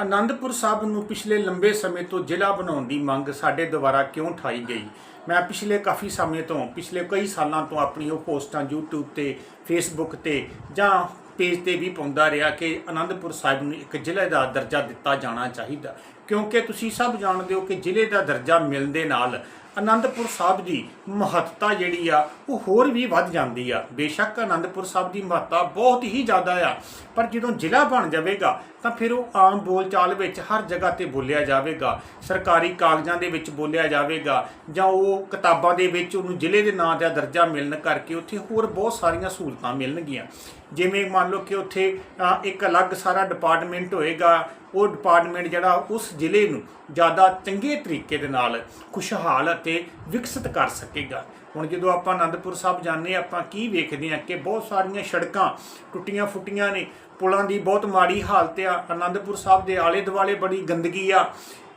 ਆਨੰਦਪੁਰ ਸਾਹਿਬ ਨੂੰ ਪਿਛਲੇ ਲੰਬੇ ਸਮੇਂ ਤੋਂ ਜ਼ਿਲ੍ਹਾ ਬਣਾਉਣ ਦੀ ਮੰਗ ਸਾਡੇ ਦੁਆਰਾ ਕਿਉਂ ਉਠਾਈ ਗਈ? ਮੈਂ ਪਿਛਲੇ ਕਾਫੀ ਸਮੇਂ ਤੋਂ, ਪਿਛਲੇ ਕਈ ਸਾਲਾਂ ਤੋਂ ਆਪਣੀ ਉਹ ਪੋਸਟਾਂ YouTube ਤੇ, Facebook ਤੇ ਜਾਂ ਪੇਜ ਤੇ ਵੀ ਪਾਉਂਦਾ ਰਿਹਾ ਕਿ ਆਨੰਦਪੁਰ ਸਾਹਿਬ ਨੂੰ ਇੱਕ ਜ਼ਿਲ੍ਹੇ ਦਾ ਦਰਜਾ ਦਿੱਤਾ ਜਾਣਾ ਚਾਹੀਦਾ। ਕਿਉਂਕਿ ਤੁਸੀਂ ਸਭ ਜਾਣਦੇ ਹੋ ਕਿ ਜ਼ਿਲ੍ਹੇ ਦਾ ਦਰਜਾ ਮਿਲਣ ਦੇ ਨਾਲ ਅਨੰਦਪੁਰ ਸਾਹਿਬ ਦੀ ਮਹੱਤਤਾ ਜਿਹੜੀ ਆ, ਉਹ ਹੋਰ ਵੀ ਵੱਧ ਜਾਂਦੀ ਆ। ਬੇਸ਼ੱਕ ਅਨੰਦਪੁਰ ਸਾਹਿਬ ਦੀ ਮਹੱਤਤਾ ਬਹੁਤ ਹੀ ਜ਼ਿਆਦਾ ਆ, ਪਰ ਜਦੋਂ ਜ਼ਿਲ੍ਹਾ ਬਣ ਜਾਵੇਗਾ, ਤਾਂ ਫਿਰ ਉਹ ਆਮ ਬੋਲਚਾਲ ਵਿੱਚ ਹਰ ਜਗ੍ਹਾ ਤੇ ਬੋਲਿਆ ਜਾਵੇਗਾ। ਸਰਕਾਰੀ ਕਾਗਜ਼ਾਂ ਦੇ ਵਿੱਚ ਬੋਲਿਆ ਜਾਵੇਗਾ, ਜਾਂ ਉਹ ਕਿਤਾਬਾਂ ਦੇ ਵਿੱਚ ਉਹਨੂੰ ਜ਼ਿਲ੍ਹੇ ਦੇ ਨਾਂ ਦਾ ਦਰਜਾ ਮਿਲਣ ਕਰਕੇ ਉੱਥੇ ਹੋਰ ਬਹੁਤ ਸਾਰੀਆਂ ਸਹੂਲਤਾਂ ਮਿਲਣਗੀਆਂ। ਜਿਵੇਂ ਮੰਨ ਲਓ ਕਿ ਉੱਥੇ ਇੱਕ ਅਲੱਗ ਸਾਰਾ ਡਿਪਾਰਟਮੈਂਟ ਹੋਏਗਾ ਉਹ ਡਿਪਾਰਟਮੈਂਟ ਜਿਹੜਾ ਉਸ ਜ਼ਿਲ੍ਹੇ ਨੂੰ ਜ਼ਿਆਦਾ ਚੰਗੇ ਤਰੀਕੇ ਦੇ ਨਾਲ ਖੁਸ਼ਹਾਲ ਅਤੇ ਵਿਕਸਿਤ ਕਰ ਸਕੇਗਾ। ਹੁਣ ਜਦੋਂ ਆਪਾਂ ਆਨੰਦਪੁਰ ਸਾਹਿਬ ਜਾਂਦੇ ਹਾਂ, ਆਪਾਂ ਕੀ ਵੇਖਦੇ ਹਾਂ ਕਿ ਬਹੁਤ ਸਾਰੀਆਂ ਸੜਕਾਂ ਟੁੱਟੀਆਂ ਫੁੱਟੀਆਂ ਨੇ, ਪੁਲਾਂ ਦੀ ਬਹੁਤ ਮਾੜੀ ਹਾਲਤ ਆ ਆਨੰਦਪੁਰ ਸਾਹਿਬ ਦੇ ਆਲੇ ਦੁਆਲੇ ਬੜੀ ਗੰਦਗੀ ਆ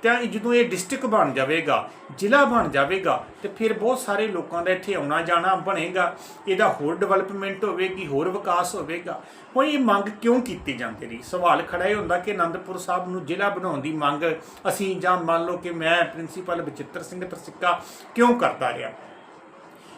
ਤਾਂ ਇਹ ਜਦੋਂ ਇਹ ਡਿਸਟ੍ਰਿਕਟ ਬਣ ਜਾਵੇਗਾ, ਜ਼ਿਲ੍ਹਾ ਬਣ ਜਾਵੇਗਾ, ਤੇ ਫਿਰ ਬਹੁਤ ਸਾਰੇ ਲੋਕਾਂ ਦਾ ਇੱਥੇ ਆਉਣਾ ਜਾਣਾ ਬਣੇਗਾ। ਇਹਦਾ ਹੋਰ ਡਿਵੈਲਪਮੈਂਟ ਹੋਵੇਗੀ, ਹੋਰ ਵਿਕਾਸ ਹੋਵੇਗਾ। ਹੁਣ ਇਹ ਮੰਗ ਕਿਉਂ ਕੀਤੀ ਜਾਂਦੀ ਰਹੀ? ਸਵਾਲ ਖੜਾ ਇਹ ਹੁੰਦਾ ਕਿ ਅਨੰਦਪੁਰ ਸਾਹਿਬ ਨੂੰ ਜ਼ਿਲ੍ਹਾ ਬਣਾਉਣ ਦੀ ਮੰਗ ਅਸੀਂ ਜਾਂ ਮੰਨ ਲਓ ਕਿ ਮੈਂ ਪ੍ਰਿੰਸੀਪਲ ਬਚਿੱਤਰ ਸਿੰਘ ਪ੍ਰਸਿੱਕਾ ਕਿਉਂ ਕਰਦਾ ਰਿਹਾ?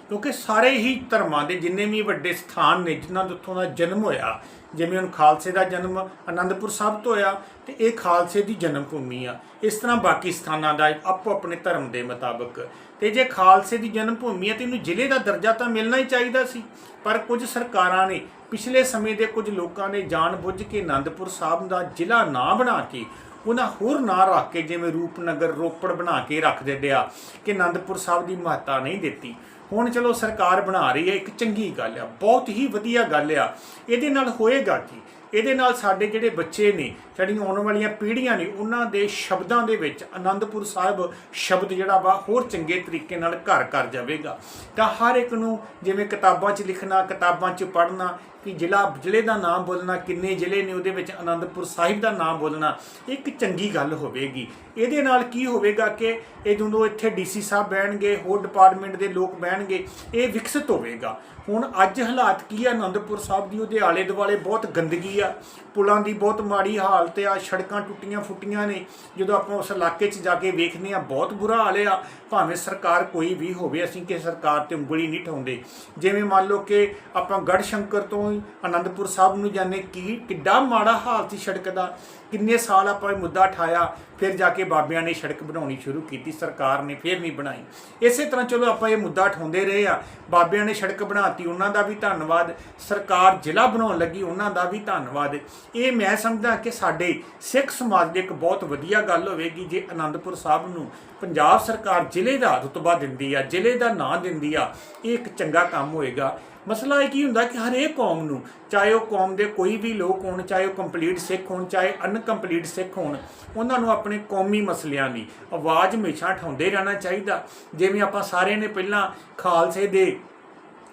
ਕਿਉਂਕਿ ਸਾਰੇ ਹੀ ਧਰਮਾਂ ਦੇ ਜਿੰਨੇ ਵੀ ਵੱਡੇ ਸਥਾਨ ਨੇ, ਜਿਨ੍ਹਾਂ ਦੇ ਉੱਥੋਂ ਦਾ ਜਨਮ ਹੋਇਆ, ਜਿਵੇਂ ਹੁਣ ਖਾਲਸੇ ਦਾ ਜਨਮ ਆਨੰਦਪੁਰ ਸਾਹਿਬ ਤੋਂ ਹੋਇਆ, ਤੇ ਇਹ ਖਾਲਸੇ ਦੀ ਜਨਮ ਭੂਮੀ ਆ। ਇਸ ਤਰ੍ਹਾਂ ਬਾਕੀ ਸਥਾਨਾਂ ਦਾ ਆਪੋ ਆਪਣੇ ਧਰਮ ਦੇ ਮੁਤਾਬਕ। ਤੇ ਜੇ ਖਾਲਸੇ ਦੀ ਜਨਮ ਭੂਮੀ ਹੈ ਤੇ ਇਹਨੂੰ ਜ਼ਿਲ੍ਹੇ ਦਾ ਦਰਜਾ ਤਾਂ ਮਿਲਣਾ ਹੀ ਚਾਹੀਦਾ ਸੀ। ਪਰ ਕੁਝ ਸਰਕਾਰਾਂ ਨੇ ਪਿਛਲੇ ਸਮੇਂ ਦੇ ਕੁਝ ਲੋਕਾਂ ਨੇ ਜਾਣਬੁੱਝ ਕੇ ਆਨੰਦਪੁਰ ਸਾਹਿਬ ਦਾ ਜ਼ਿਲ੍ਹਾ ਨਾ ਬਣਾ ਕੇ, ਉਹਨਾਂ ਹੋਰ ਨਾਂ ਰੱਖ ਕੇ, ਜਿਵੇਂ ਰੂਪਨਗਰ ਰੋਪੜ ਬਣਾ ਕੇ ਰੱਖ ਦਿੰਦੇ ਆ, ਕਿ ਆਨੰਦਪੁਰ ਸਾਹਿਬ ਦੀ ਮਹੱਤਤਾ ਨਹੀਂ ਦਿੱਤੀ। ਹੁਣ ਚਲੋ ਸਰਕਾਰ ਬਣਾ ਰਹੀ ਹੈ, ਇੱਕ ਚੰਗੀ ਗੱਲ ਆ, ਬਹੁਤ ਹੀ ਵਧੀਆ ਗੱਲ ਆ। ਇਹਦੇ ਨਾਲ ਹੋਏਗਾ ਕੀ? ਇਹਦੇ ਨਾਲ ਸਾਡੇ ਜਿਹੜੇ ਬੱਚੇ ਨੇ, ਸਾਡੀਆਂ ਆਉਣ ਵਾਲੀਆਂ ਪੀੜ੍ਹੀਆਂ ਨੇ, ਉਹਨਾਂ ਦੇ ਸ਼ਬਦਾਂ ਦੇ ਵਿੱਚ ਆਨੰਦਪੁਰ ਸਾਹਿਬ ਸ਼ਬਦ ਜਿਹੜਾ ਵਾ, ਹੋਰ ਚੰਗੇ ਤਰੀਕੇ ਨਾਲ ਘਰ ਕਰ ਜਾਵੇਗਾ। ਤਾਂ ਹਰ ਇੱਕ ਨੂੰ ਜਿਵੇਂ ਕਿਤਾਬਾਂ 'ਚ ਲਿਖਣਾ, ਕਿਤਾਬਾਂ 'ਚ ਪੜ੍ਹਨਾ ਕਿ ਜ਼ਿਲ੍ਹਾ ਜ਼ਿਲ੍ਹੇ ਦਾ ਨਾਮ ਬੋਲਣਾ, ਕਿੰਨੇ ਜ਼ਿਲ੍ਹੇ ਨੇ ਉਹਦੇ ਵਿੱਚ ਆਨੰਦਪੁਰ ਸਾਹਿਬ ਦਾ ਨਾਮ ਬੋਲਣਾ, ਇੱਕ ਚੰਗੀ ਗੱਲ ਹੋਵੇਗੀ। ਇਹਦੇ ਨਾਲ ਕੀ ਹੋਵੇਗਾ ਕਿ ਇਹ ਜਦੋਂ ਇੱਥੇ ਡੀਸੀ ਸਾਹਿਬ ਬਹਿਣਗੇ, ਹੋਰ ਡਿਪਾਰਟਮੈਂਟ ਦੇ ਲੋਕ ਬਹਿਣਗੇ, ਇਹ ਵਿਕਸਿਤ ਹੋਵੇਗਾ। ਹੁਣ ਅੱਜ ਹਾਲਾਤ ਕੀ ਆ? ਆਨੰਦਪੁਰ ਸਾਹਿਬ ਦੀ ਉਹਦੇ ਆਲੇ ਦੁਆਲੇ ਬਹੁਤ ਗੰਦਗੀ ਆ। ਪੁਲਾਂ ਦੀ ਬਹੁਤ ਮਾੜੀ ਹਾਲਤ ਆ, ਸੜਕਾਂ ਟੁੱਟੀਆਂ ਫੁੱਟੀਆਂ ਨੇ। ਜਦੋਂ ਆਪਾਂ ਉਸ ਇਲਾਕੇ 'ਚ ਜਾ ਕੇ ਵੇਖਦੇ ਆ ਬਹੁਤ ਬੁਰਾ ਹਾਲ ਆ। ਭਾਵੇਂ ਸਰਕਾਰ ਕੋਈ ਵੀ ਹੋਵੇ, ਅਸੀਂ ਕਿ ਸਰਕਾਰ ਤੇ ਉਂਗਲੀ ਨਹੀਂ ਠਾਉਂਦੇ। ਜਿਵੇਂ ਮੰਨ ਲਓ ਕਿ ਆਪਾਂ ਗੜ ਸ਼ੰਕਰ ਤੋਂ ਹੀ ਆਨੰਦਪੁਰ ਸਾਹਿਬ ਨੂੰ ਜਾਂਦੇ ਕੀ, ਕਿੱਡਾ ਮਾੜਾ ਹਾਲ ਸੀ ਸੜਕ ਦਾ। ਕਿੰਨੇ ਸਾਲ ਆਪਾਂ ਇਹ ਮੁੱਦਾ ਠਾਇਆ, ਫਿਰ ਜਾ ਕੇ ਬਾਬਿਆਂ ਨੇ ਸੜਕ ਬਣਾਉਣੀ ਸ਼ੁਰੂ ਕੀਤੀ, ਸਰਕਾਰ ਨੇ ਫਿਰ ਨਹੀਂ ਬਣਾਈ। ਇਸੇ ਤਰ੍ਹਾਂ ਚਲੋ ਆਪਾਂ ਇਹ ਮੁੱਦਾ ਠਾਉਂਦੇ ਰਹੇ ਆ। ਬਾਬਿਆਂ ਨੇ ਸੜਕ ਬਣਾਤੀ, ਉਹਨਾਂ ਦਾ ਵੀ ਧੰਨਵਾਦ। ਸਰਕਾਰ ਜ਼ਿਲ੍ਹਾ ਬਣਾਉਣ ਲੱਗੀ, ਉਹਨਾਂ ਦਾ ਵੀ ਧੰਨਵਾਦ। ਇਹ ਮੈਂ ਸਮਝਦਾ ਕਿ ਸਾਡੇ ਸਿੱਖ ਸਮਾਜ ਦੀ ਇੱਕ ਬਹੁਤ ਵਧੀਆ ਗੱਲ ਹੋਵੇਗੀ, ਜੇ ਆਨੰਦਪੁਰ ਸਾਹਿਬ ਨੂੰ ਪੰਜਾਬ ਸਰਕਾਰ ਜ਼ਿਲ੍ਹੇ ਦਾ ਰੁਤਬਾ ਦਿੰਦੀ ਆ, ਜ਼ਿਲ੍ਹੇ ਦਾ ਨਾਂ ਦਿੰਦੀ ਆ, ਇਹ ਇੱਕ ਚੰਗਾ ਕੰਮ ਹੋਏਗਾ। ਮਸਲਾ ਇਹ ਕੀ ਹੁੰਦਾ ਕਿ ਹਰੇਕ ਕੌਮ ਨੂੰ, ਚਾਹੇ ਉਹ ਕੌਮ ਦੇ ਕੋਈ ਵੀ ਲੋਕ ਹੋਣ, ਚਾਹੇ ਉਹ ਕੰਪਲੀਟ ਸਿੱਖ ਹੋਣ, ਚਾਹੇ ਅਨਕੰਪਲੀਟ ਸਿੱਖ ਹੋਣ, ਉਹਨਾਂ ਨੂੰ ਆਪਣੇ ਕੌਮੀ ਮਸਲਿਆਂ ਦੀ ਆਵਾਜ਼ ਹਮੇਸ਼ਾ ਉਠਾਉਂਦੇ ਰਹਿਣਾ ਚਾਹੀਦਾ। ਜਿਵੇਂ ਆਪਾਂ ਸਾਰਿਆਂ ਨੇ ਪਹਿਲਾਂ ਖਾਲਸੇ ਦੇ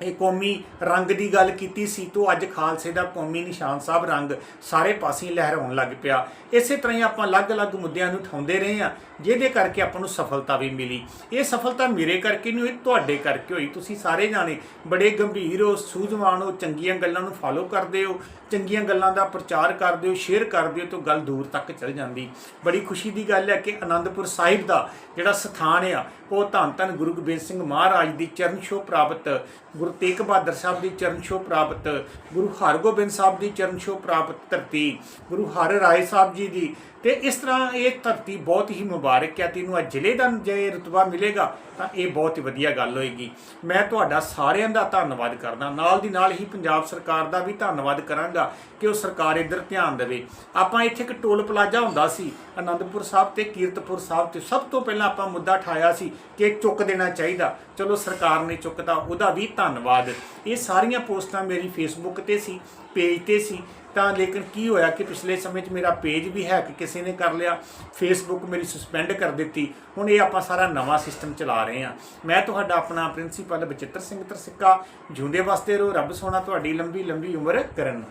ਇਹ ਕੌਮੀ ਰੰਗ ਦੀ ਗੱਲ ਕੀਤੀ ਸੀ ਤੋਂ ਅੱਜ ਖਾਲਸੇ ਦਾ ਕੌਮੀ ਨਿਸ਼ਾਨ ਸਾਹਿਬ ਰੰਗ ਸਾਰੇ ਪਾਸੇ ਲਹਿਰਾਉਣ ਲੱਗ ਪਿਆ। ਇਸੇ ਤਰ੍ਹਾਂ ਹੀ ਆਪਾਂ ਅਲੱਗ-ਅਲੱਗ ਮੁੱਦਿਆਂ ਨੂੰ ਉਠਾਉਂਦੇ ਰਹੇ ਆ ਜਿਹਦੇ ਕਰਕੇ ਆਪਾਂ ਨੂੰ ਸਫਲਤਾ ਵੀ ਮਿਲੀ। ਇਹ ਸਫਲਤਾ ਮੇਰੇ ਕਰਕੇ ਨਹੀਂ ਹੋਈ, ਤੁਹਾਡੇ ਕਰਕੇ ਹੋਈ। ਤੁਸੀਂ ਸਾਰੇ ਜਾਣੇ ਬੜੇ ਗੰਭੀਰ ਹੋ, ਸੂਝਵਾਨ ਹੋ, ਚੰਗੀਆਂ ਗੱਲਾਂ ਨੂੰ ਫਾਲੋ ਕਰਦੇ ਹੋ, ਚੰਗੀਆਂ ਗੱਲਾਂ ਦਾ ਪ੍ਰਚਾਰ ਕਰਦੇ ਹੋ ਸ਼ੇਅਰ ਕਰਦੇ ਹੋ ਤਾਂ ਗੱਲ ਦੂਰ ਤੱਕ ਚਲ ਜਾਂਦੀ। ਬੜੀ ਖੁਸ਼ੀ ਦੀ ਗੱਲ ਹੈ ਕਿ ਆਨੰਦਪੁਰ ਸਾਹਿਬ ਦਾ ਜਿਹੜਾ ਸਥਾਨ ਆ, ਉਹ ਧੰਨ ਧੰਨ ਗੁਰੂ ਗੋਬਿੰਦ ਸਿੰਘ ਮਹਾਰਾਜ ਦੀ ਚਰਨ ਛੋਹ ਪ੍ਰਾਪਤ ਗੁਰੂ ਤੇਗ ਬਹਾਦਰ ਸਾਹਿਬ ਦੀ ਚਰਨ ਛੋਹ ਪ੍ਰਾਪਤ, ਗੁਰੂ ਹਰਗੋਬਿੰਦ ਸਾਹਿਬ ਦੀ ਚਰਨ ਛੋਹ ਪ੍ਰਾਪਤ ਧਰਤੀ, ਗੁਰੂ ਹਰ ਰਾਏ ਸਾਹਿਬ ਜੀ ਦੀ। ਤੇ ਇਸ ਤਰ੍ਹਾਂ ਇਹ ਧਰਤੀ ਬਹੁਤ ਹੀ ਮੁਬਾਰਕ ਹੈ, ਤੈਨੂੰ ਅੱਜ ਜ਼ਿਲ੍ਹੇ ਦਾ ਜੇ ਰਤਬਾ ਮਿਲੇਗਾ, ਤਾਂ ਇਹ ਬਹੁਤ ਹੀ ਵਧੀਆ ਗੱਲ ਹੋਏਗੀ। ਮੈਂ ਤੁਹਾਡਾ ਸਾਰਿਆਂ ਦਾ ਧੰਨਵਾਦ ਕਰਦਾ, ਨਾਲ ਦੀ ਨਾਲ ਹੀ ਪੰਜਾਬ ਸਰਕਾਰ ਦਾ ਵੀ ਧੰਨਵਾਦ ਕਰਾਂਗਾ ਕਿ ਉਹ ਸਰਕਾਰ ਇੱਧਰ ਧਿਆਨ ਦੇਵੇ। ਆਪਾਂ ਇੱਥੇ ਇੱਕ ਟੋਲ ਪਲਾਜ਼ਾ ਹੁੰਦਾ ਸੀ ਅਨੰਦਪੁਰ ਸਾਹਿਬ ਤੇ ਕੀਰਤਪੁਰ ਸਾਹਿਬ ਤੇ ਸਭ ਤੋਂ ਪਹਿਲਾਂ ਆਪਾਂ ਮੁੱਦਾ ਠਾਇਆ ਸੀ ਕਿ ਚੁੱਕ ਦੇਣਾ ਚਾਹੀਦਾ। ਚਲੋ ਸਰਕਾਰ ਨੇ ਚੁੱਕਤਾ, ਉਹਦਾ ਵੀ ਧੰਨਵਾਦ। ਇਹ ਸਾਰੀਆਂ ਪੋਸਟਾਂ ਮੇਰੀ ਫੇਸਬੁੱਕ ਤੇ ਸੀ, ਪੇਜ ਤੇ ਸੀ। ਤਾਂ ਲੇਕਿਨ ਕੀ ਹੋਇਆ ਕਿ ਪਿਛਲੇ ਸਮੇਂ 'ਚ ਮੇਰਾ ਪੇਜ ਵੀ ਹੈਕ ਕਿਸੇ ਨੇ ਕਰ ਲਿਆ ਫੇਸਬੁੱਕ ਮੇਰੀ ਸਸਪੈਂਡ ਕਰ ਦਿੱਤੀ। ਹੁਣ ਇਹ ਆਪਾਂ ਸਾਰਾ ਨਵਾਂ ਸਿਸਟਮ ਚਲਾ ਰਹੇ ਹਾਂ। ਮੈਂ ਤੁਹਾਡਾ ਆਪਣਾ ਪ੍ਰਿੰਸੀਪਲ ਬਚਿੱਤਰ ਸਿੰਘ ਤਰਸਿੱਕਾ, ਜਿਉਂਦੇ ਵਾਸਤੇ ਰਹੋ, ਰੱਬ ਸੋਨਾ ਤੁਹਾਡੀ ਲੰਬੀ ਲੰਬੀ ਉਮਰ ਕਰਨ।